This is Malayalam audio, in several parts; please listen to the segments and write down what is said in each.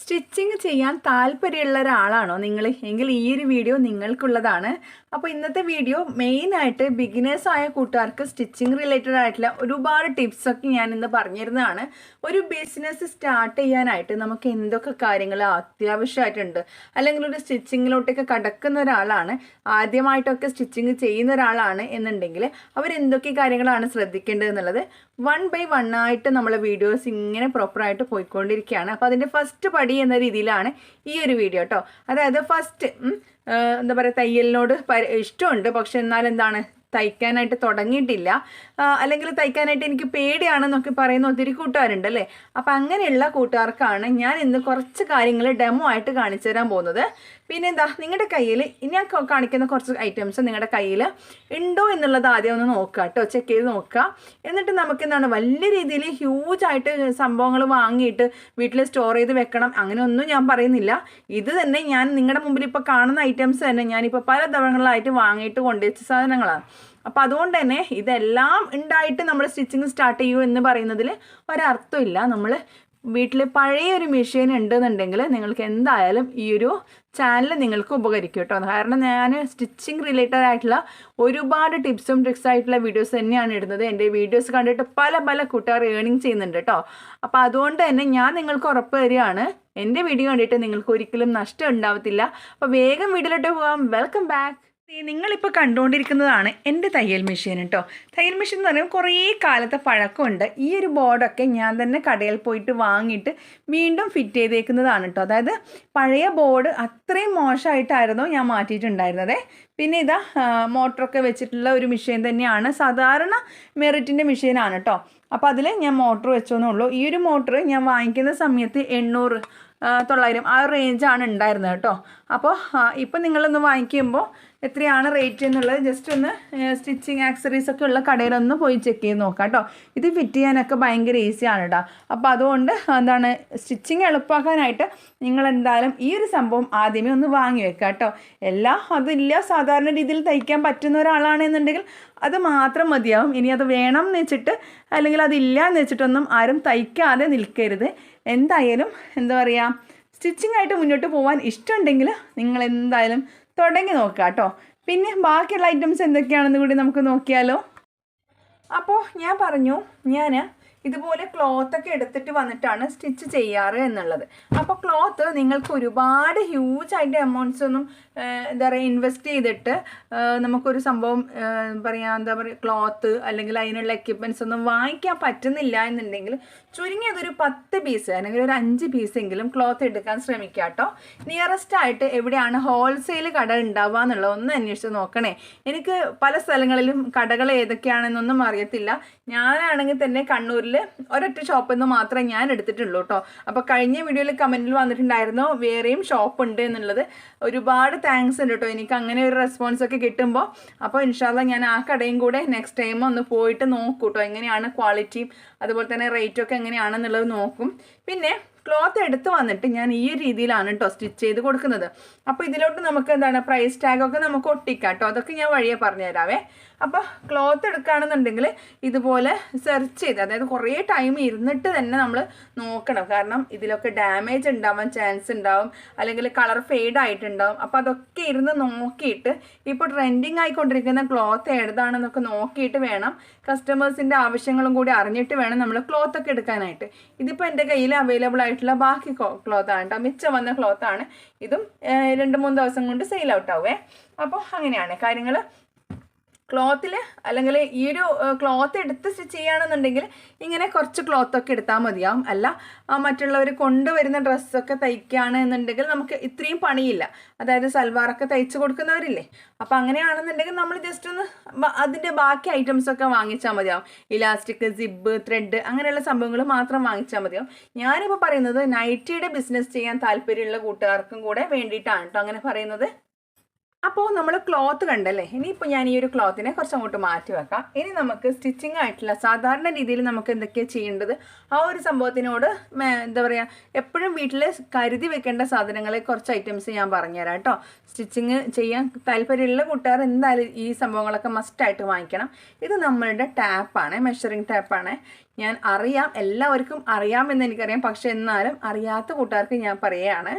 സ്റ്റിച്ചിങ് ചെയ്യാൻ താല്പര്യമുള്ള ഒരാളാണോ നിങ്ങൾ? എങ്കിൽ ഈ ഒരു വീഡിയോ നിങ്ങൾക്കുള്ളതാണ്. അപ്പോൾ ഇന്നത്തെ വീഡിയോ മെയിനായിട്ട് ബിഗിനേഴ്സ് ആയ കൂട്ടുകാർക്ക് സ്റ്റിച്ചിങ് റിലേറ്റഡ് ആയിട്ടുള്ള ഒരുപാട് ടിപ്സൊക്കെ ഞാൻ ഇന്ന് പറഞ്ഞിരുന്നതാണ്. ഒരു ബിസിനസ് സ്റ്റാർട്ട് ചെയ്യാനായിട്ട് നമുക്ക് എന്തൊക്കെ കാര്യങ്ങൾ അത്യാവശ്യമായിട്ടുണ്ട്? അല്ലെങ്കിൽ ഒരു സ്റ്റിച്ചിങ്ങിലോട്ടൊക്കെ കടക്കുന്ന ഒരാളാണ് ആദ്യമായിട്ടൊക്കെ സ്റ്റിച്ചിങ് ചെയ്യുന്ന ഒരാളാണ് എന്നുണ്ടെങ്കിൽ അവരെന്തൊക്കെ കാര്യങ്ങളാണ് ശ്രദ്ധിക്കേണ്ടത് എന്നുള്ളത് വൺ ബൈ വൺ ആയിട്ട് നമ്മളെ വീഡിയോസ് ഇങ്ങനെ പ്രോപ്പറായിട്ട് പോയിക്കൊണ്ടിരിക്കുകയാണ്. അപ്പോൾ അതിന്റെ ഫസ്റ്റ് എന്ന രീതിയിലാണ് ഈ ഒരു വീഡിയോ കേട്ടോ അതായത് ഫസ്റ്റ് എന്താ പറയുക തയ്യലിനോട് ഇഷ്ടമുണ്ട്. പക്ഷെ എന്നാൽ എന്താണ് തയ്ക്കാനായിട്ട് തുടങ്ങിയിട്ടില്ല. അല്ലെങ്കിൽ തയ്ക്കാനായിട്ട് എനിക്ക് പേടിയാണെന്നൊക്കെ പറയുന്ന ഒത്തിരി കൂട്ടുകാരുണ്ട് അല്ലേ? അപ്പം അങ്ങനെയുള്ള കൂട്ടുകാർക്കാണ് ഞാൻ ഇന്ന് കുറച്ച് കാര്യങ്ങൾ ഡെമോ ആയിട്ട് കാണിച്ചു തരാൻ പോകുന്നത്. പിന്നെ എന്താ നിങ്ങളുടെ കയ്യിൽ ഞാൻ കാണിക്കുന്ന കുറച്ച് ഐറ്റംസ് നിങ്ങളുടെ കയ്യിൽ ഉണ്ടോ എന്നുള്ളത് ആദ്യം ഒന്ന് നോക്കുക കേട്ടോ ചെക്ക് ചെയ്ത് നോക്കുക എന്നിട്ട് നമുക്ക് എന്താണ് വലിയ രീതിയിൽ ഹ്യൂജ് ആയിട്ട് സംഭവങ്ങൾ വാങ്ങിയിട്ട് വീട്ടിൽ സ്റ്റോർ ചെയ്ത് വെക്കണം. അങ്ങനെയൊന്നും ഞാൻ പറയുന്നില്ല. ഇത് തന്നെ ഞാൻ നിങ്ങളുടെ മുമ്പിൽ ഇപ്പോൾ കാണുന്ന ഐറ്റംസ് തന്നെ ഞാനിപ്പോൾ പല തവണകളായിട്ട് വാങ്ങിയിട്ട് കൊണ്ടുവച്ച സാധനങ്ങളാണ്. അപ്പോൾ അതുകൊണ്ട് തന്നെ ഇതെല്ലാം ഉണ്ടായിട്ട് നമ്മൾ സ്റ്റിച്ചിങ് സ്റ്റാർട്ട് ചെയ്യൂ എന്ന് പറയുന്നതിൽ ഒരർത്ഥമില്ല നമ്മൾ വീട്ടിൽ പഴയ ഒരു മെഷീൻ ഉണ്ടെന്നുണ്ടെങ്കിൽ നിങ്ങൾക്ക് എന്തായാലും ഈ ഒരു ചാനൽ നിങ്ങൾക്ക് ഉപകരിക്കും കേട്ടോ. കാരണം ഞാൻ സ്റ്റിച്ചിങ് റിലേറ്റഡ് ആയിട്ടുള്ള ഒരുപാട് ടിപ്സും ട്രിക്സ് ആയിട്ടുള്ള വീഡിയോസ് തന്നെയാണ് ഇടുന്നത്. എന്റെ വീഡിയോസ് കണ്ടിട്ട് പല പല കൂട്ടുകാർ ഏണിങ് ചെയ്യുന്നുണ്ട് കേട്ടോ. അപ്പോൾ അതുകൊണ്ട് തന്നെ ഞാൻ നിങ്ങൾക്ക് ഉറപ്പ് തരികയാണ്. എന്റെ വീഡിയോ കണ്ടിട്ട് നിങ്ങൾക്ക് ഒരിക്കലും നഷ്ടം ഉണ്ടാവത്തില്ല. അപ്പോൾ വേഗം വീഡിയോയിലോട്ട് പോകാം. വെൽക്കം ബാക്ക് നിങ്ങളിപ്പോൾ കണ്ടുകൊണ്ടിരിക്കുന്നതാണ് എന്റെ തയ്യൽ മെഷീൻ കേട്ടോ തയ്യൽ മെഷീൻ എന്ന് പറയുമ്പോൾ കുറേ കാലത്തെ പഴക്കമുണ്ട്. ഈ ഒരു ബോർഡൊക്കെ ഞാൻ തന്നെ കടയിൽ പോയിട്ട് വാങ്ങിയിട്ട് വീണ്ടും ഫിറ്റ് ചെയ്തേക്കുന്നതാണ് കേട്ടോ അതായത് പഴയ ബോർഡ് അത്രയും മോശമായിട്ടായിരുന്നു ഞാൻ മാറ്റിയിട്ടുണ്ടായിരുന്നത്. പിന്നെ ഇതാ മോട്ടറൊക്കെ വെച്ചിട്ടുള്ള ഒരു മെഷീൻ തന്നെയാണ് സാധാരണ മെറിറ്റിന്റെ മെഷീനാണ് കേട്ടോ അപ്പോൾ അതിൽ ഞാൻ മോട്ടർ വെച്ചോന്നേ ഉള്ളൂ. ഈ ഒരു മോട്ടർ ഞാൻ വാങ്ങിക്കുന്ന സമയത്ത് എണ്ണൂറ് തൊള്ളായിരം. ആ റേഞ്ചാണ് ഉണ്ടായിരുന്നത് കേട്ടോ. അപ്പോൾ ഇപ്പം നിങ്ങളൊന്ന് വാങ്ങിക്കുമ്പോൾ എത്രയാണ് റേറ്റ് എന്നുള്ളത് ജസ്റ്റ് ഒന്ന് സ്റ്റിച്ചിങ് ആക്സറീസ് ഒക്കെ ഉള്ള കടയിലൊന്ന് പോയി ചെക്ക് ചെയ്ത് നോക്കാം കേട്ടോ. ഇത് ഫിറ്റ് ചെയ്യാനൊക്കെ ഭയങ്കര ഈസിയാണ് കേട്ടോ അപ്പോൾ അതുകൊണ്ട് എന്താണ് സ്റ്റിച്ചിങ് എളുപ്പമാക്കാനായിട്ട് നിങ്ങൾ എന്തായാലും ഈ ഒരു സംഭവം ആദ്യമേ ഒന്ന് വാങ്ങി വെക്കുക കേട്ടോ എല്ലാം അതില്ല സാധാരണ രീതിയിൽ തയ്ക്കാൻ പറ്റുന്ന ഒരാളാണെന്നുണ്ടെങ്കിൽ അത് മാത്രം മതിയാവും. ഇനി അത് വേണം എന്ന് വെച്ചിട്ട് അല്ലെങ്കിൽ അതില്ല എന്ന് വെച്ചിട്ടൊന്നും ആരും തയ്ക്കാതെ നിൽക്കരുത്. എന്തായാലും എന്താ പറയുക സ്റ്റിച്ചിങ് ആയിട്ട് മുന്നോട്ട് പോകാൻ ഇഷ്ടമുണ്ടെങ്കിൽ നിങ്ങൾ എന്തായാലും തുടങ്ങി നോക്കുക കേട്ടോ. പിന്നെ ബാക്കിയുള്ള ഐറ്റംസ് എന്തൊക്കെയാണെന്ന് കൂടി നമുക്ക് നോക്കിയാലോ. അപ്പോൾ ഞാൻ പറഞ്ഞു ഞാൻ ഇതുപോലെ ക്ലോത്ത് ഒക്കെ എടുത്തിട്ട് വന്നിട്ടാണ് സ്റ്റിച്ച് ചെയ്യാറ് എന്നുള്ളത്. അപ്പോൾ ക്ലോത്ത് നിങ്ങൾക്ക് ഒരുപാട് ഹ്യൂജ് ആയിട്ട് എമൗണ്ട്സ് ഒന്നും എന്താ പറയുക ഇൻവെസ്റ്റ് ചെയ്തിട്ട് നമുക്കൊരു സംഭവം പറയാ എന്താ പറയുക ക്ലോത്ത് അല്ലെങ്കിൽ അതിനുള്ള എക്യുപ്മെന്റ്സ് ഒന്നും വാങ്ങിക്കാൻ പറ്റുന്നില്ല എന്നുണ്ടെങ്കിൽ ചുരുങ്ങിയതൊരു പത്ത് പീസ് അല്ലെങ്കിൽ ഒരു അഞ്ച് പീസെങ്കിലും ക്ലോത്ത് എടുക്കാൻ ശ്രമിക്കുക കേട്ടോ നിയറസ്റ്റ് ആയിട്ട് എവിടെയാണ് ഹോൾസെയിൽ കട ഉണ്ടാവുക എന്നുള്ളത് ഒന്ന് അന്വേഷിച്ച് നോക്കണേ. എനിക്ക് പല സ്ഥലങ്ങളിലും കടകൾ ഏതൊക്കെയാണെന്നൊന്നും അറിയത്തില്ല. ഞാനാണെങ്കിൽ തന്നെ കണ്ണൂരിൽ ഒരൊറ്റ ഷോപ്പിൽ നിന്ന് മാത്രമേ ഞാൻ എടുത്തിട്ടുള്ളൂ കേട്ടോ അപ്പോൾ കഴിഞ്ഞ വീഡിയോയിൽ കമന്റിൽ വന്നിട്ടുണ്ടായിരുന്നു വേറെയും ഷോപ്പ് ഉണ്ട് എന്നുള്ളത്. ഒരുപാട് താങ്ക്സ് ഉണ്ട് കേട്ടോ എനിക്ക് അങ്ങനെ ഒരു റെസ്പോൺസ് ഒക്കെ കിട്ടുമ്പോൾ അപ്പോൾ ഇൻഷാല്ല ഞാൻ ആ കടയും കൂടെ നെക്സ്റ്റ് ടൈം ഒന്ന് പോയിട്ട് നോക്കൂട്ടോ എങ്ങനെയാണ് ക്വാളിറ്റിയും അതുപോലെ തന്നെ റേറ്റും ഒക്കെ എങ്ങനെയാണെന്നുള്ളത് നോക്കും. പിന്നെ ക്ലോത്ത് എടുത്ത് വന്നിട്ട് ഞാൻ ഈ ഒരു രീതിയിലാണ് കേട്ടോ സ്റ്റിച്ച് ചെയ്ത് കൊടുക്കുന്നത്. അപ്പോൾ ഇതിലോട്ട് നമുക്ക് എന്താണ് പ്രൈസ് ടാഗൊക്കെ നമുക്ക് ഒട്ടിക്കാം കേട്ടോ അതൊക്കെ ഞാൻ വഴിയെ പറഞ്ഞുതരാവേ. അപ്പോൾ ക്ലോത്ത് എടുക്കുകയാണെന്നുണ്ടെങ്കിൽ ഇതുപോലെ സെർച്ച് ചെയ്ത് അതായത് കുറേ ടൈം ഇരുന്നിട്ട് തന്നെ നമ്മൾ നോക്കണം. കാരണം ഇതിലൊക്കെ ഡാമേജ് ഉണ്ടാവാൻ ചാൻസ് ഉണ്ടാവും. അല്ലെങ്കിൽ കളർ ഫെയ്ഡ് ആയിട്ടുണ്ടാവും. അപ്പോൾ അതൊക്കെ ഇരുന്ന് നോക്കിയിട്ട് ഇപ്പോൾ ട്രെൻഡിങ് ആയിക്കൊണ്ടിരിക്കുന്ന ക്ലോത്ത് ഏതാണെന്നൊക്കെ നോക്കിയിട്ട് വേണം. കസ്റ്റമേഴ്സിന്റെ ആവശ്യങ്ങളും കൂടി അറിഞ്ഞിട്ട് വേണം നമ്മൾ ക്ലോത്തൊക്കെ എടുക്കാനായിട്ട്. ഇതിപ്പോൾ എന്റെ കയ്യിൽ അവൈലബിൾ ആയിട്ടുള്ള ബാക്കി ക്ലോത്ത് ആണ് കേട്ടോ മിച്ചം വന്ന ക്ലോത്ത് ആണ്. ഇതും രണ്ട് മൂന്ന് ദിവസം കൊണ്ട് സെയിൽ ഔട്ട് ആവുമേ അപ്പോൾ അങ്ങനെയാണ് കാര്യങ്ങൾ ക്ലോത്തിൽ അല്ലെങ്കിൽ ഈ ഒരു ക്ലോത്ത് എടുത്ത് സ്റ്റിച്ച് ചെയ്യുകയാണെന്നുണ്ടെങ്കിൽ ഇങ്ങനെ കുറച്ച് ക്ലോത്തൊക്കെ എടുത്താൽ മതിയാവും. അല്ല മറ്റുള്ളവർ കൊണ്ടുവരുന്ന ഡ്രസ്സൊക്കെ തയ്ക്കുകയാണ് എന്നുണ്ടെങ്കിൽ നമുക്ക് ഇത്രയും പണിയില്ല. അതായത് സൽവാറൊക്കെ തയ്ച്ചു കൊടുക്കുന്നവരില്ലേ? അപ്പോൾ അങ്ങനെയാണെന്നുണ്ടെങ്കിൽ നമ്മൾ ജസ്റ്റ് ഒന്ന് അതിന്റെ ബാക്കി ഐറ്റംസൊക്കെ വാങ്ങിച്ചാൽ മതിയാവും. ഇലാസ്റ്റിക് സിബ്ബ് ത്രെഡ് അങ്ങനെയുള്ള സംഭവങ്ങൾ മാത്രം വാങ്ങിച്ചാൽ മതിയാവും. ഞാനിപ്പോൾ പറയുന്നത് നൈറ്റിയുടെ ബിസിനസ് ചെയ്യാൻ താല്പര്യമുള്ള കൂട്ടുകാർക്കും കൂടെ വേണ്ടിയിട്ടാണ് കേട്ടോ അങ്ങനെ പറയുന്നത്. അപ്പോൾ നമ്മൾ ക്ലോത്ത് കണ്ടല്ലേ? ഇനിയിപ്പോൾ ഞാൻ ഈ ഒരു ക്ലോത്തിനെ കുറച്ച് അങ്ങോട്ട് മാറ്റി വെക്കാം. ഇനി നമുക്ക് സ്റ്റിച്ചിങ് ആയിട്ടുള്ള സാധാരണ രീതിയിൽ നമുക്ക് എന്തൊക്കെയാണ് ചെയ്യേണ്ടത്? ആ ഒരു സംഭവത്തിനോട് എന്താ പറയുക എപ്പോഴും വീട്ടിൽ കരുതി വെക്കേണ്ട സാധനങ്ങളെ കുറച്ച് ഐറ്റംസ് ഞാൻ പറഞ്ഞുതരാം കേട്ടോ. സ്റ്റിച്ചിങ് ചെയ്യാൻ താല്പര്യമുള്ള കൂട്ടുകാർ എന്തായാലും ഈ സംഭവങ്ങളൊക്കെ മസ്റ്റായിട്ട് വാങ്ങിക്കണം. ഇത് നമ്മളുടെ ടാപ്പാണ് മെഷറിങ് ടാപ്പാണ്. ഞാൻ അറിയാം എല്ലാവർക്കും അറിയാമെന്ന് എനിക്കറിയാം. പക്ഷെ എന്നാലും അറിയാത്ത കൂട്ടുകാർക്ക് ഞാൻ പറയുകയാണ്.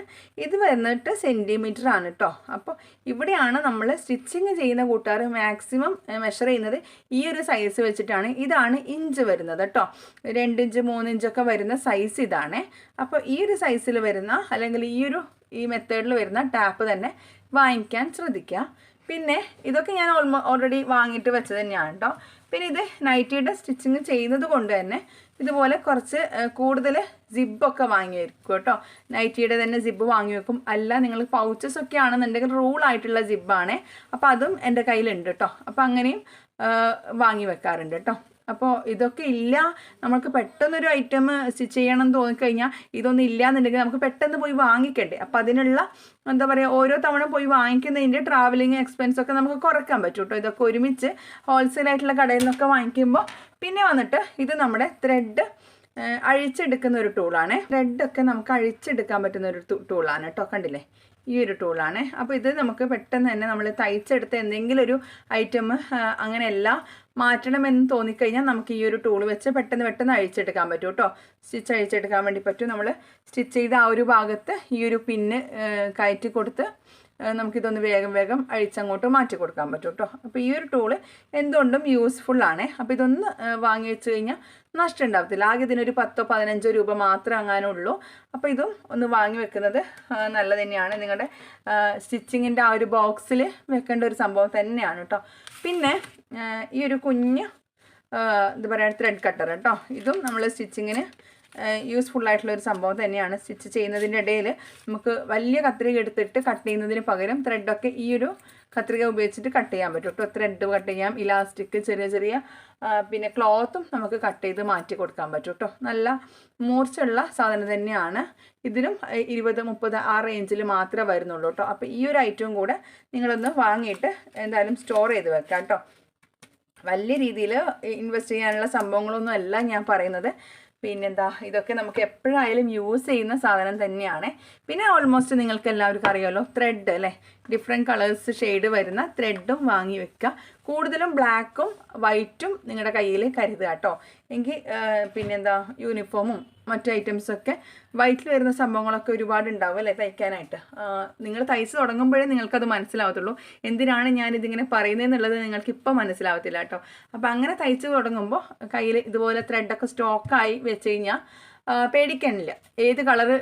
ഇത് വന്നിട്ട് സെന്റിമീറ്റർ ആണ് കേട്ടോ അപ്പോൾ ഇവിടെയാണ് നമ്മൾ സ്റ്റിച്ചിങ് ചെയ്യുന്ന കൂട്ടുകാർ മാക്സിമം മെഷർ ചെയ്യുന്നത് ഈ ഒരു സൈസ് വെച്ചിട്ടാണ്. ഇതാണ് ഇഞ്ച് വരുന്നത് കേട്ടോ രണ്ട് ഇഞ്ച് മൂന്ന് ഇഞ്ചൊക്കെ വരുന്ന സൈസ് ഇതാണ്. അപ്പോൾ ഈ ഒരു സൈസിൽ വരുന്ന അല്ലെങ്കിൽ ഈ ഒരു ഈ മെത്തേഡിൽ വരുന്ന ടാപ്പ് തന്നെ വാങ്ങിക്കാൻ ശ്രദ്ധിക്കുക. പിന്നെ ഇതൊക്കെ ഞാൻ ഓൾമോ ഓൾറെഡി വാങ്ങിയിട്ട് വെച്ചത് തന്നെയാണ് കേട്ടോ പിന്നെ ഇത് നൈറ്റിയുടെ സ്റ്റിച്ചിങ് ചെയ്യുന്നത് കൊണ്ട് തന്നെ ഇതുപോലെ കുറച്ച് കൂടുതൽ സിബൊക്കെ വാങ്ങി വെക്കും കേട്ടോ നൈറ്റിയുടെ തന്നെ സിബ് വാങ്ങി വെക്കും. അല്ല നിങ്ങൾ പൗച്ചസ് ഒക്കെ ആണെന്നുണ്ടെങ്കിൽ റൂൾ ആയിട്ടുള്ള സിബാണ് അപ്പോൾ അതും എന്റെ കയ്യിലുണ്ട് കേട്ടോ അപ്പോൾ അങ്ങനെയും വാങ്ങി വെക്കാറുണ്ട് കേട്ടോ അപ്പോൾ ഇതൊക്കെ ഇല്ല. നമുക്ക് പെട്ടെന്നൊരു ഐറ്റം സ്റ്റിച്ച് ചെയ്യണം എന്ന് തോന്നിക്കഴിഞ്ഞാൽ ഇതൊന്നും ഇല്ല എന്നുണ്ടെങ്കിൽ നമുക്ക് പെട്ടെന്ന് പോയി വാങ്ങിക്കണ്ടേ. അപ്പം അതിനുള്ള എന്താ പറയുക ഓരോ തവണ പോയി വാങ്ങിക്കുന്നതിന്റെ ട്രാവലിങ് എക്സ്പെൻസ് ഒക്കെ നമുക്ക് കുറയ്ക്കാൻ പറ്റും കേട്ടോ ഇതൊക്കെ ഒരുമിച്ച് ഹോൾസെയിൽ ആയിട്ടുള്ള കടയിൽ നിന്നൊക്കെ വാങ്ങിക്കുമ്പോൾ പിന്നെ വന്നിട്ട് ഇത് നമ്മുടെ ത്രെഡ് അഴിച്ചെടുക്കുന്ന ഒരു ടൂളാണ് ത്രെഡൊക്കെ നമുക്ക് അഴിച്ചെടുക്കാൻ പറ്റുന്ന ഒരു ടൂളാണ് കേട്ടോ കണ്ടില്ലേ? ഈ ഒരു ടൂളാണ് അപ്പോൾ ഇത് നമുക്ക് പെട്ടെന്ന് തന്നെ നമ്മൾ തയ്ച്ചെടുത്ത് എന്തെങ്കിലും ഒരു ഐറ്റം അങ്ങനെയല്ല മാറ്റണമെന്ന് തോന്നിക്കഴിഞ്ഞാൽ നമുക്ക് ഈ ഒരു ടൂൾ വെച്ച് പെട്ടെന്ന് പെട്ടെന്ന് അഴിച്ചെടുക്കാൻ പറ്റും കേട്ടോ. സ്റ്റിച്ച് അഴിച്ചെടുക്കാൻ വേണ്ടി പറ്റും. നമ്മൾ സ്റ്റിച്ച് ചെയ്ത ആ ഒരു ഭാഗത്ത് ഈ ഒരു പിന്ന് കയറ്റി കൊടുത്ത് നമുക്കിതൊന്ന് വേഗം വേഗം അഴിച്ചങ്ങോട്ട് മാറ്റി കൊടുക്കാൻ പറ്റും കേട്ടോ അപ്പോൾ ഈ ഒരു ടൂൾ എന്തുകൊണ്ടും യൂസ്ഫുള്ളാണ് അപ്പോൾ ഇതൊന്ന് വാങ്ങി വെച്ച് കഴിഞ്ഞാൽ നഷ്ടം ഉണ്ടാവത്തില്ല. ആകെ ഇതിനൊരു പത്തോ പതിനഞ്ചോ രൂപ മാത്രമേ അങ്ങാനുള്ളൂ. അപ്പോൾ ഇതും ഒന്ന് വാങ്ങി വെക്കുന്നത് നല്ല തന്നെയാണ്. നിങ്ങളുടെ സ്റ്റിച്ചിങ്ങിന്റെ ആ ഒരു ബോക്സിൽ വെക്കേണ്ട ഒരു സംഭവം തന്നെയാണ് കേട്ടോ പിന്നെ ഈ ഒരു കുഞ്ഞ് ഇത് പറയുക ത്രെഡ് കട്ടർ കേട്ടോ ഇതും നമ്മൾ സ്റ്റിച്ചിങ്ങിന് ഒരു സംഭവം തന്നെയാണ് സ്റ്റിച്ച് ചെയ്യുന്നതിന്റെ ഇടയിൽ. നമുക്ക് വലിയ കത്രിക എടുത്തിട്ട് കട്ട് ചെയ്യുന്നതിന് പകരം ത്രെഡൊക്കെ ഈ ഒരു കത്രിക ഉപയോഗിച്ചിട്ട് കട്ട് ചെയ്യാൻ പറ്റും. കേട്ടോ ത്രെഡ് കട്ട് ചെയ്യാം ഇലാസ്റ്റിക് ചെറിയ ചെറിയ പിന്നെ ക്ലോത്തും നമുക്ക് കട്ട് ചെയ്ത് മാറ്റി കൊടുക്കാൻ പറ്റും കേട്ടോ. നല്ല മൂർച്ചയുള്ള സാധനം തന്നെയാണ്. ഇതിനും ഇരുപത് മുപ്പത് ആ റേഞ്ചിൽ മാത്രമേ വരുന്നുള്ളൂ കേട്ടോ. അപ്പോൾ ഈ ഒരു ഐറ്റവും കൂടെ നിങ്ങളൊന്ന് വാങ്ങിയിട്ട് എന്തായാലും സ്റ്റോർ ചെയ്ത് വെക്കാം കേട്ടോ. വലിയ രീതിയിൽ ഇൻവെസ്റ്റ് ചെയ്യാനുള്ള സംഭവങ്ങളൊന്നും അല്ല ഞാൻ പറയുന്നത്. പിന്നെന്താ ഇതൊക്കെ നമുക്ക് എപ്പോഴായാലും യൂസ് ചെയ്യുന്ന സാധനം തന്നെയാണ്. പിന്നെ ഓൾമോസ്റ്റ് നിങ്ങൾക്ക് എല്ലാവർക്കും അറിയാമല്ലോ ത്രെഡ് അല്ലേ? ഡിഫറെന്റ് കളേഴ്സ് ഷെയ്ഡ് വരുന്ന ത്രെഡും വാങ്ങി വെക്കുക കൂടുതലും ബ്ലാക്കും വൈറ്റും നിങ്ങളുടെ കയ്യിൽ കരുതുക കേട്ടോ എങ്കിൽ പിന്നെന്താ യൂണിഫോമും മറ്റു ഐറ്റംസൊക്കെ വൈറ്റിൽ വരുന്ന സംഭവങ്ങളൊക്കെ ഒരുപാട് ഉണ്ടാവും അല്ലേ തയ്ക്കാനായിട്ട്. നിങ്ങൾ തയ്ച്ച് തുടങ്ങുമ്പോഴേ നിങ്ങൾക്കത് മനസ്സിലാവത്തുള്ളൂ. എന്തിനാണ് ഞാൻ ഇതിങ്ങനെ പറയുന്നതെന്നുള്ളത് നിങ്ങൾക്ക് ഇപ്പം മനസ്സിലാവത്തില്ല കേട്ടോ അപ്പോൾ അങ്ങനെ തയ്ച്ച് തുടങ്ങുമ്പോൾ കയ്യിൽ ഇതുപോലെ ത്രെഡൊക്കെ സ്റ്റോക്കായി വെച്ച് കഴിഞ്ഞാൽ പേടിക്കാനില്ല ഏത് കളറ്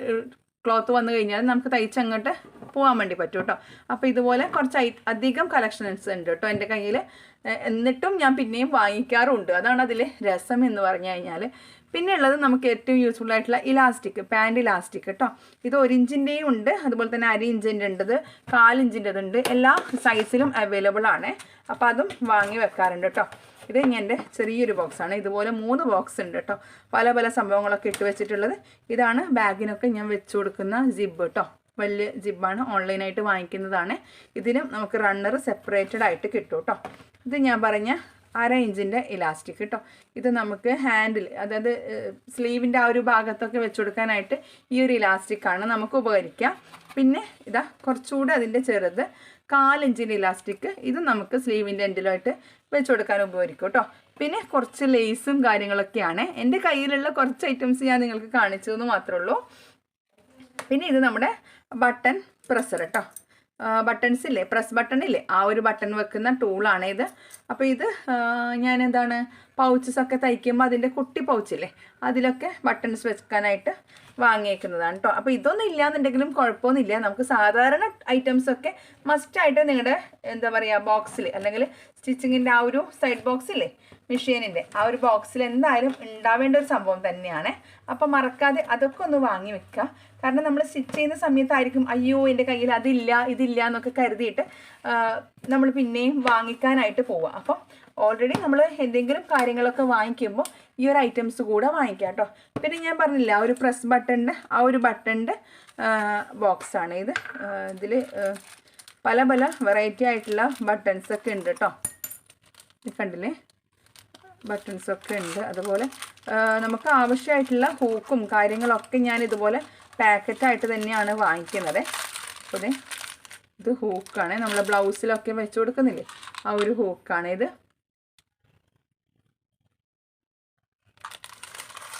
ക്ലോത്ത് വന്നു കഴിഞ്ഞാൽ നമുക്ക് തയ്ച്ചങ്ങോട്ട് പോകാൻ വേണ്ടി പറ്റും കേട്ടോ അപ്പോൾ ഇതുപോലെ കുറച്ച് അധികം കളക്ഷൻസ് ഉണ്ട് കേട്ടോ എന്റെ കയ്യിൽ എന്നിട്ടും ഞാൻ പിന്നെയും വാങ്ങിക്കാറുണ്ട്. അതാണ് അതിൽ രസം എന്ന് പറഞ്ഞു കഴിഞ്ഞാൽ പിന്നെ ഉള്ളത് നമുക്ക് ഏറ്റവും യൂസ്ഫുൾ ആയിട്ടുള്ള ഇലാസ്റ്റിക് പാന്റ് ഇലാസ്റ്റിക് കേട്ടോ ഇത് ഒരു ഇഞ്ചിന്റെയും ഉണ്ട്. അതുപോലെ തന്നെ അര ഇഞ്ചിന്റെ ഉണ്ട് കാലിഞ്ചിന്റെതുണ്ട് എല്ലാ സൈസിലും അവൈലബിൾ ആണ്. അപ്പോൾ അതും വാങ്ങി വെക്കാറുണ്ട് കേട്ടോ ഇത് ഞാൻ എന്റെ ചെറിയൊരു ബോക്സാണ് ഇതുപോലെ മൂന്ന് ബോക്സ് ഉണ്ട് കേട്ടോ. പല പല സംഭവങ്ങളൊക്കെ ഇട്ട് വെച്ചിട്ടുള്ളത്. ഇതാണ് ബാഗിനൊക്കെ ഞാൻ വെച്ച് കൊടുക്കുന്ന ജിബ് കേട്ടോ. വലിയ ജിബാണ് ഓൺലൈനായിട്ട് വാങ്ങിക്കുന്നതാണ്. ഇതിനും നമുക്ക് റണ്ണർ സെപ്പറേറ്റഡ് ആയിട്ട് കിട്ടും കേട്ടോ. ഇത് ഞാൻ പറഞ്ഞ അര ഇഞ്ചിന്റെ ഇലാസ്റ്റിക് കേട്ടോ. ഇത് നമുക്ക് ഹാൻഡിൽ അതായത് സ്ലീവിന്റെ ആ ഒരു ഭാഗത്തൊക്കെ വെച്ച് കൊടുക്കാനായിട്ട് ഈ ഒരു ഇലാസ്റ്റിക്കാണ് നമുക്ക് ഉപകരിക്കുക പിന്നെ ഇതാ കുറച്ചുകൂടെ അതിന്റെ ചെറുത് കാലിഞ്ചിന്റെ ഇലാസ്റ്റിക് ഇത് നമുക്ക് സ്ലീവിന്റെ എൻഡിലായിട്ട് വെച്ച് കൊടുക്കാൻ ഉപകരിക്കും കേട്ടോ. പിന്നെ കുറച്ച് ലേസും കാര്യങ്ങളൊക്കെയാണ്. എന്റെ കയ്യിലുള്ള കുറച്ച് ഐറ്റംസ് ഞാൻ നിങ്ങൾക്ക് കാണിച്ചു എന്ന് മാത്രമേ ഉള്ളൂ പിന്നെ ഇത് നമ്മുടെ ബട്ടൺ പ്രസർ കേട്ടോ ബട്ടൺസ് ഇല്ലേ? പ്രസ് ബട്ടൺ ഇല്ലേ? ആ ഒരു ബട്ടൺ വെക്കുന്ന ടൂളാണ് ഇത്. അപ്പോൾ ഇത് ഞാൻ എന്താണ് പൗച്ചസ് ഒക്കെ തയ്ക്കുമ്പോൾ അതിന്റെ കുട്ടി പൗച്ചില്ലേ അതിലൊക്കെ ബട്ടൺസ് വെക്കാനായിട്ട് വാങ്ങിയേക്കുന്നതാണ് കേട്ടോ അപ്പോൾ ഇതൊന്നും ഇല്ലാന്നുണ്ടെങ്കിലും കുഴപ്പമൊന്നുമില്ല നമുക്ക് സാധാരണ ഐറ്റംസ് ഒക്കെ മസ്റ്റായിട്ട് നിങ്ങളുടെ എന്താ പറയുക ബോക്സിൽ അല്ലെങ്കിൽ സ്റ്റിച്ചിങ്ങിന്റെ ആ ഒരു സൈഡ് ബോക്സില്ലേ മെഷീനിന്റെ ആ ഒരു ബോക്സിൽ എന്തായാലും ഉണ്ടാവേണ്ട ഒരു സംഭവം തന്നെയാണ്. അപ്പോൾ മറക്കാതെ അതൊക്കെ ഒന്ന് വാങ്ങി വെക്കുക കാരണം നമ്മൾ സ്റ്റിച്ച് ചെയ്യുന്ന സമയത്തായിരിക്കും അയ്യോ എന്റെ കയ്യിൽ അതില്ല ഇതില്ല എന്നൊക്കെ കരുതിയിട്ട് നമ്മൾ പിന്നെയും വാങ്ങിക്കാനായിട്ട് പോവുക. അപ്പം ഓൾറെഡി നമ്മൾ എന്തെങ്കിലും കാര്യങ്ങളൊക്കെ വാങ്ങിക്കുമ്പോൾ ഈ ഒരു ഐറ്റംസ് കൂടെ വാങ്ങിക്കാം കേട്ടോ പിന്നെ ഞാൻ പറഞ്ഞില്ല ആ ഒരു പ്രസ് ബട്ടണിന്റെ ആ ഒരു ബട്ടണിന്റെ ബോക്സാണ് ഇത്. ഇതിൽ പല പല വെറൈറ്റി ആയിട്ടുള്ള ബട്ടൺസ് ഒക്കെ ഉണ്ട് കേട്ടോ കണ്ടില്ലേ? ബട്ടൺസ് ഒക്കെ ഉണ്ട്. അതുപോലെ നമുക്ക് ആവശ്യമായിട്ടുള്ള ഹൂക്കും കാര്യങ്ങളൊക്കെ ഞാൻ ഇതുപോലെ പാക്കറ്റായിട്ട് തന്നെയാണ് വാങ്ങിക്കുന്നത്. അപ്പോൾ ഇത് ഹൂക്കാണ്. നമ്മൾ ബ്ലൗസിലൊക്കെ വെച്ച് കൊടുക്കുന്നില്ലേ ആ ഒരു ഹൂക്കാണ് ഇത്.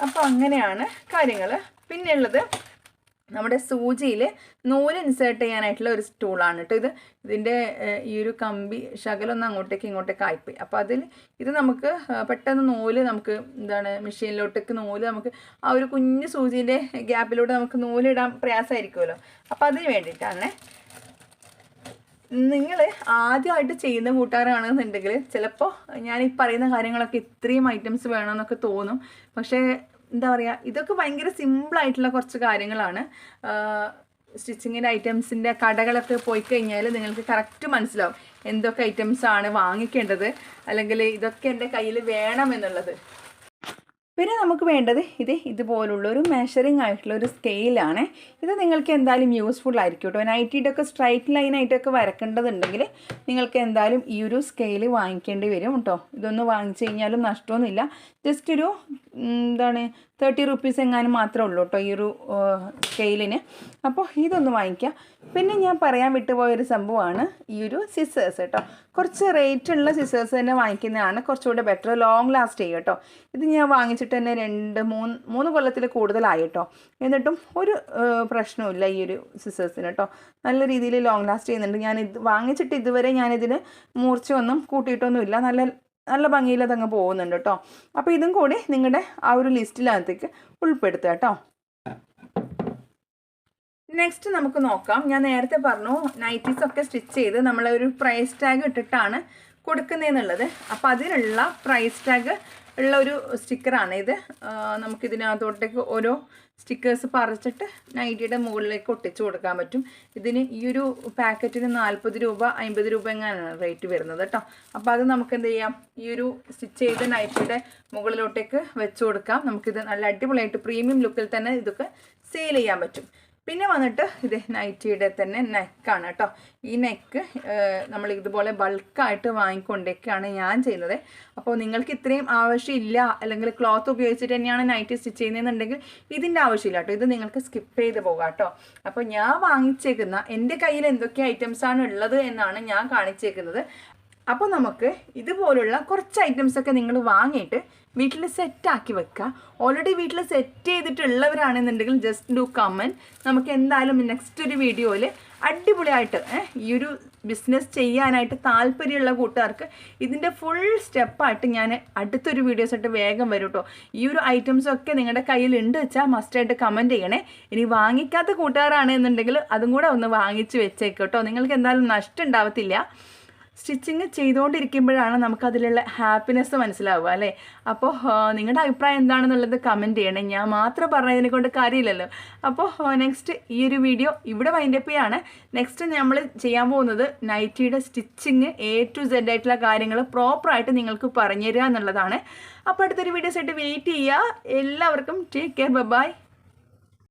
അപ്പോൾ അങ്ങനെയാണ് കാര്യങ്ങൾ പിന്നെയുള്ളത് നമ്മുടെ സൂചിയിൽ നൂൽ ഇൻസേർട്ട് ചെയ്യാനായിട്ടുള്ള ഒരു സ്റ്റൂളാണ് കേട്ടോ ഇത്. ഇതിന്റെ ഈ ഒരു കമ്പി ശകലൊന്ന് അങ്ങോട്ടേക്ക് ഇങ്ങോട്ടേക്ക് ആയിപ്പോയി. അപ്പോൾ അതിൽ ഇത് നമുക്ക് പെട്ടെന്ന് നൂൽ നമുക്ക് എന്താണ് മെഷീനിലോട്ടേക്ക് നൂൽ നമുക്ക് ആ ഒരു കുഞ്ഞു സൂചിന്റെ ഗ്യാപ്പിലൂടെ നമുക്ക് നൂലിടാൻ പ്രയാസമായിരിക്കുമല്ലോ. അപ്പോൾ അതിന് വേണ്ടിയിട്ടാണ് നിങ്ങൾ ആദ്യമായിട്ട് ചെയ്യുന്ന കൂട്ടുകാരാണെന്നുണ്ടെങ്കിൽ ചിലപ്പോൾ ഞാൻ ഈ പറയുന്ന കാര്യങ്ങളൊക്കെ ഇത്രയും ഐറ്റംസ് വേണമെന്നൊക്കെ തോന്നും. പക്ഷേ എന്താ പറയുക ഇതൊക്കെ ഭയങ്കര സിമ്പിളായിട്ടുള്ള കുറച്ച് കാര്യങ്ങളാണ്. സ്റ്റിച്ചിങ്ങിന്റെ ഐറ്റംസിന്റെ കടകളൊക്കെ പോയി കഴിഞ്ഞാൽ നിങ്ങൾക്ക് കറക്റ്റ് മനസ്സിലാവും എന്തൊക്കെ ഐറ്റംസ് ആണ് വാങ്ങിക്കേണ്ടത് അല്ലെങ്കിൽ ഇതൊക്കെ എന്റെ കയ്യിൽ വേണം എന്നുള്ളത്. പിന്നെ നമുക്ക് വേണ്ടത് ഇത് ഇതുപോലുള്ള ഒരു മെഷറിംഗ് ആയിട്ടുള്ള ഒരു സ്കെയിലാണ് ഇത് നിങ്ങൾക്ക് എന്തായാലും യൂസ്ഫുൾ ആയിരിക്കും കേട്ടോ നൈറ്റിയുടെ സ്ട്രൈറ്റ് ലൈനായിട്ടൊക്കെ വരക്കേണ്ടതുണ്ടെങ്കിൽ നിങ്ങൾക്ക് എന്തായാലും ഈ ഒരു സ്കെയിൽ വാങ്ങിക്കേണ്ടി വരും കേട്ടോ ഇതൊന്ന് വാങ്ങിച്ചു കഴിഞ്ഞാലും നഷ്ടമൊന്നുമില്ല. ജസ്റ്റ് ഒരു എന്താണ് തേർട്ടി റുപ്പീസ് എങ്ങാനും മാത്രമേ ഉള്ളൂ കേട്ടോ ഈ ഒരു സ്കെയിലിന് അപ്പോൾ ഇതൊന്ന് വാങ്ങിക്കുക പിന്നെ ഞാൻ പറയാൻ വിട്ടുപോയൊരു സംഭവമാണ് ഈ ഒരു സിസേഴ്സ് കേട്ടോ. കുറച്ച് റേറ്റ് ഉള്ള സിസേഴ്സ് തന്നെ വാങ്ങിക്കുന്നതാണ് കുറച്ചുകൂടെ ബെറ്റർ ലോങ് ലാസ്റ്റ് ചെയ്യും കേട്ടോ. ഇത് ഞാൻ വാങ്ങിച്ചിട്ട് തന്നെ രണ്ട് മൂന്ന് മൂന്ന് കൊല്ലത്തിൽ കൂടുതലായി കേട്ടോ. എന്നിട്ടും ഒരു പ്രശ്നമില്ല ഈ ഒരു സിസേഴ്സിന് കേട്ടോ. നല്ല രീതിയിൽ ലോങ് ലാസ്റ്റ് ചെയ്യുന്നുണ്ട്. ഞാൻ ഇത് വാങ്ങിച്ചിട്ട് ഇതുവരെ ഞാനിതിന് മൂർച്ചയൊന്നും കൂട്ടിയിട്ടൊന്നുമില്ല. നല്ല നല്ല ഭംഗിയിൽ അതങ്ങ് പോകുന്നുണ്ട് കേട്ടോ അപ്പോൾ ഇതും കൂടി നിങ്ങളുടെ ആ ഒരു ലിസ്റ്റിനകത്തേക്ക് ഉൾപ്പെടുത്തുക കേട്ടോ നെക്സ്റ്റ് നമുക്ക് നോക്കാം. ഞാൻ നേരത്തെ പറഞ്ഞു നൈറ്റീസ് ഒക്കെ സ്റ്റിച്ച് ചെയ്ത് നമ്മൾ ഒരു പ്രൈസ് ടാഗ് ഇട്ടിട്ടാണ് കൊടുക്കുന്നതെന്നുള്ളത് അപ്പോൾ അതിനുള്ള പ്രൈസ് ടാഗ് ഉള്ള ഒരു സ്റ്റിക്കറാണ് ഇത്. നമുക്കിതിനകത്തോട്ടേക്ക് ഓരോ സ്റ്റിക്കേഴ്സ് പറിച്ചിട്ട് നൈറ്റിയുടെ മുകളിലേക്ക് ഒട്ടിച്ചു കൊടുക്കാൻ പറ്റും. ഇതിന് ഈ ഒരു പാക്കറ്റിന് നാൽപ്പത് രൂപ അമ്പത് രൂപ എങ്ങനെയാണ് റേറ്റ് വരുന്നത് കേട്ടോ അപ്പോൾ അത് നമുക്ക് എന്ത് ചെയ്യാം? ഈ ഒരു സ്റ്റിച്ച് ചെയ്ത നൈറ്റിയുടെ മുകളിലോട്ടേക്ക് വെച്ച് കൊടുക്കാം. നമുക്കിത് നല്ല അടിപൊളിയായിട്ട് പ്രീമിയം ലുക്കിൽ തന്നെ ഇതൊക്കെ സെയിൽ ചെയ്യാൻ പറ്റും. പിന്നെ വന്നിട്ട് ഇത് നൈറ്റിയുടെ തന്നെ നെക്കാണ് കേട്ടോ. ഈ നെക്ക് നമ്മൾ ഇതുപോലെ ബൾക്കായിട്ട് വാങ്ങിക്കൊണ്ടേക്കാണ് ഞാൻ ചെയ്യുന്നത്. അപ്പോൾ നിങ്ങൾക്ക് ഇത്രയും ആവശ്യമില്ല അല്ലെങ്കിൽ ക്ലോത്ത് ഉപയോഗിച്ചിട്ട് തന്നെയാണ് നൈറ്റി സ്റ്റിച്ച് ചെയ്യുന്നതെന്നുണ്ടെങ്കിൽ ഇതിന്റെ ആവശ്യമില്ല കേട്ടോ. ഇത് നിങ്ങൾക്ക് സ്കിപ്പ് ചെയ്ത് പോകാം കേട്ടോ. അപ്പോൾ ഞാൻ വാങ്ങിച്ചേക്കുന്ന എന്റെ കയ്യിൽ എന്തൊക്കെ ഐറ്റംസ് ആണ് ഉള്ളത് എന്നാണ് ഞാൻ കാണിച്ചേക്കുന്നത്. അപ്പോൾ നമുക്ക് ഇതുപോലുള്ള കുറച്ച് ഐറ്റംസൊക്കെ നിങ്ങൾ വാങ്ങിയിട്ട് വീട്ടിൽ സെറ്റാക്കി വെക്കുക ഓൾറെഡി വീട്ടിൽ സെറ്റ് ചെയ്തിട്ടുള്ളവരാണെന്നുണ്ടെങ്കിൽ ജസ്റ്റ് ഡു കമന്റ് നമുക്ക് എന്തായാലും നെക്സ്റ്റ് ഒരു വീഡിയോയിൽ അടിപൊളിയായിട്ട് ഈ ഒരു ബിസിനസ് ചെയ്യാനായിട്ട് താല്പര്യമുള്ള കൂട്ടുകാർക്ക് ഇതിന്റെ ഫുൾ സ്റ്റെപ്പായിട്ട് ഞാൻ അടുത്തൊരു വീഡിയോസ് ആയിട്ട് വേഗം വരും കേട്ടോ ഈ ഒരു ഐറ്റംസൊക്കെ നിങ്ങളുടെ കയ്യിൽ ഉണ്ട് വെച്ചാൽ മസ്റ്റായിട്ട് കമന്റ് ചെയ്യണേ. ഇനി വാങ്ങിക്കാത്ത കൂട്ടുകാരാണെന്നുണ്ടെങ്കിൽ അതും കൂടെ ഒന്ന് വാങ്ങിച്ച് വെച്ചേക്ക് കേട്ടോ നിങ്ങൾക്ക് എന്തായാലും നഷ്ടം ഉണ്ടാവത്തില്ല. സ്റ്റിച്ചിങ് ചെയ്തുകൊണ്ടിരിക്കുമ്പോഴാണ് നമുക്കതിലുള്ള ഹാപ്പിനെസ് മനസ്സിലാവുക അല്ലേ? അപ്പോൾ നിങ്ങളുടെ അഭിപ്രായം എന്താണെന്നുള്ളത് കമന്റ് ചെയ്യണേ. ഞാൻ മാത്രം പറഞ്ഞതിനെ കൊണ്ട് കാര്യമില്ലല്ലോ. അപ്പോൾ നെക്സ്റ്റ് ഈ ഒരു വീഡിയോ ഇവിടെ വൈൻഡപ്പ് ചെയ്യാണ്. നെക്സ്റ്റ് നമ്മൾ ചെയ്യാൻ പോകുന്നത് നൈറ്റിയുടെ സ്റ്റിച്ചിങ് എ ടു സെഡ് ആയിട്ടുള്ള കാര്യങ്ങൾ പ്രോപ്പറായിട്ട് നിങ്ങൾക്ക് പറഞ്ഞു തരിക എന്നുള്ളതാണ് അപ്പോൾ അടുത്തൊരു വീഡിയോസ് ആയിട്ട് വെയിറ്റ് ചെയ്യുക. എല്ലാവർക്കും ടേക്ക് കെയർ ബൈ